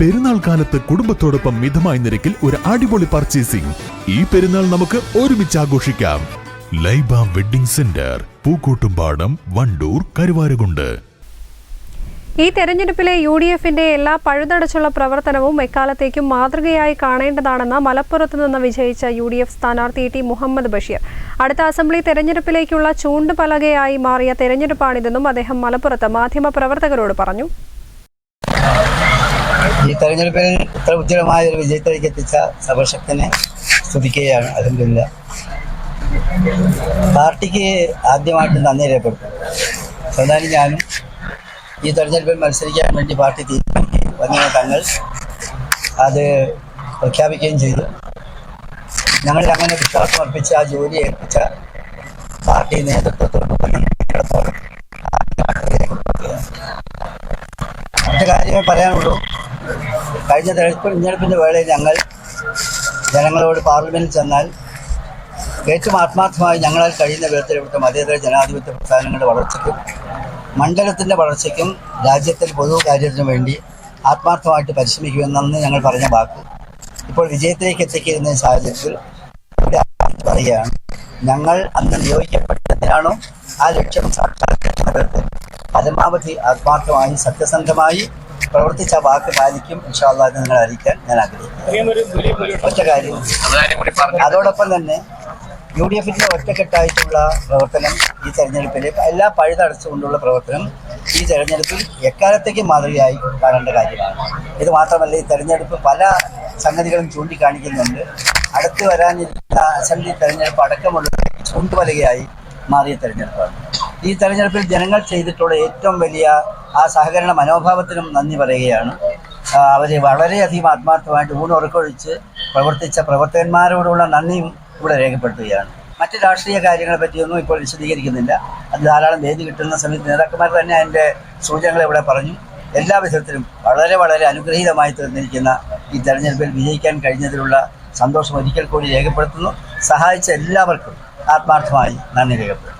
പെരുന്നാൾ കാലത്ത് കുടുംബത്തോടൊപ്പം മിതമായ നിരക്കിൽ ഒരു അടിപൊളി പർച്ചേസിംഗ് ഈ പെരുന്നാൾ നമുക്ക് ഒരുമിച്ച് ആഘോഷിക്കാം. Laiba wedding centre Pookkottumpadam Wandoor Karuvarakundu. ഈ തെരഞ്ഞെടുപ്പിലെ യു ഡി എഫിന്റെ എല്ലാ പഴുതടച്ചുള്ള പ്രവർത്തനവും എക്കാലത്തേക്കും മാതൃകയായി കാണേണ്ടതാണെന്ന് മലപ്പുറത്ത് നിന്ന് വിജയിച്ച യു ഡി എഫ് സ്ഥാനാർത്ഥി ടി മുഹമ്മദ് ബഷീർ. അടുത്ത അസംബ്ലി തെരഞ്ഞെടുപ്പിലേക്കുള്ള ചൂണ്ടുപലകയായി മാറിയ തെരഞ്ഞെടുപ്പാണിതെന്നും അദ്ദേഹം മലപ്പുറത്ത് മാധ്യമപ്രവർത്തകരോട് പറഞ്ഞു. ഈ തെരഞ്ഞെടുപ്പിൽ ഇത്ര ഉജ്ജ്വലമായ ഒരു വിജയത്തിലേക്ക് എത്തിച്ച സർവശക്തനെ സ്തുതിക്കുകയാണ്. അലഹമില്ല പാർട്ടിക്ക് ആദ്യമായിട്ട് നന്ദി രേഖപ്പെടുത്തും സ്വന്തം ഞാനും ഈ തെരഞ്ഞെടുപ്പിൽ മത്സരിക്കാൻ വേണ്ടി പാർട്ടി തീരുമാനിക്കുകയും വന്ന തങ്ങൾ അത് പ്രഖ്യാപിക്കുകയും ചെയ്തു. ഞങ്ങൾ അങ്ങനെ വിശ്വാസം അർപ്പിച്ച ആ ജോലി ഏൽപ്പിച്ച പാർട്ടി നേതൃത്വത്തോട് നന്ദിയോടത്തോളം ആദ്യമായിട്ട് രേഖപ്പെടുത്തുകയാണ്. മറ്റു കാര്യങ്ങൾ പറയാനുള്ളൂ. കഴിഞ്ഞ തെരഞ്ഞെടുപ്പ് തെരഞ്ഞെടുപ്പിന്റെ വേളയിൽ ഞങ്ങൾ ജനങ്ങളോട് പാർലമെന്റിൽ ചെന്നാൽ ഏറ്റവും ആത്മാർത്ഥമായി ഞങ്ങളാൽ കഴിയുന്ന വിധത്തിൽ ഇവിടുത്തെ മതേതര ജനാധിപത്യ പ്രസ്ഥാനങ്ങളുടെ വളർച്ചയ്ക്കും മണ്ഡലത്തിന്റെ വളർച്ചയ്ക്കും രാജ്യത്തിൽ പൊതു കാര്യത്തിനു വേണ്ടി ആത്മാർത്ഥമായിട്ട് പരിശ്രമിക്കുമെന്നു ഞങ്ങൾ പറഞ്ഞ വാക്ക്. ഇപ്പോൾ വിജയത്തിലേക്ക് എത്തിക്കുന്ന സാഹചര്യത്തിൽ പറയുകയാണ് ഞങ്ങൾ അന്ന് നിയോഗിക്കപ്പെട്ടതിനാണോ ആ ലക്ഷ്യം സാക്ഷാത്കരിക്കുന്നത് പരമാവധി ആത്മാർത്ഥമായി സത്യസന്ധമായി പ്രവർത്തിച്ച വാക്ക് പാലിക്കും. ഇൻഷാല്ല എന്ന് നിങ്ങളെ അറിയിക്കാൻ ഞാൻ ആഗ്രഹിക്കുന്നു. ഒറ്റ കാര്യം. അതോടൊപ്പം തന്നെ യു ഡി എഫിന്റെ ഒറ്റക്കെട്ടായിട്ടുള്ള പ്രവർത്തനം ഈ തെരഞ്ഞെടുപ്പിൽ എല്ലാ പഴുതടച്ചുകൊണ്ടുള്ള പ്രവർത്തനം ഈ തെരഞ്ഞെടുപ്പിൽ എക്കാലത്തേക്കും മാതൃകയായി കാണേണ്ട കാര്യമാണ്. ഇത് മാത്രമല്ല ഈ തെരഞ്ഞെടുപ്പ് പല സംഗതികളും ചൂണ്ടിക്കാണിക്കുന്നുണ്ട്. അടുത്ത് വരാനിരിക്കുന്ന അസംബ്ലി തെരഞ്ഞെടുപ്പ് അടക്കമുള്ള ചൂണ്ടുവലകയായി മാറിയ തെരഞ്ഞെടുപ്പാണ്. ഈ തെരഞ്ഞെടുപ്പിൽ ജനങ്ങൾ ചെയ്തിട്ടുള്ള ഏറ്റവും വലിയ ആ സഹകരണ മനോഭാവത്തിനും നന്ദി പറയുകയാണ്. അവർ വളരെയധികം ആത്മാർത്ഥമായിട്ട് ഊണുറക്കൊഴിച്ച് പ്രവർത്തിച്ച പ്രവർത്തകന്മാരോടുള്ള നന്ദിയും ഇവിടെ രേഖപ്പെടുത്തുകയാണ്. മറ്റ് രാഷ്ട്രീയ കാര്യങ്ങളെ പറ്റിയൊന്നും ഇപ്പോൾ വിശദീകരിക്കുന്നില്ല. അത് ധാരാളം വേദി കിട്ടുന്ന സമയത്ത് നേതാക്കന്മാർ തന്നെ അതിന്റെ സൂചനകൾ ഇവിടെ പറഞ്ഞു. എല്ലാ വിധത്തിലും വളരെ വളരെ അനുഗ്രഹീതമായി തീർന്നിരിക്കുന്ന ഈ തെരഞ്ഞെടുപ്പിൽ വിജയിക്കാൻ കഴിഞ്ഞതിലുള്ള സന്തോഷം ഒരിക്കൽ കൂടി രേഖപ്പെടുത്തുന്നു. സഹായിച്ച എല്ലാവർക്കും ആത്മാർത്ഥമായി നന്ദി രേഖപ്പെടുത്തുന്നു.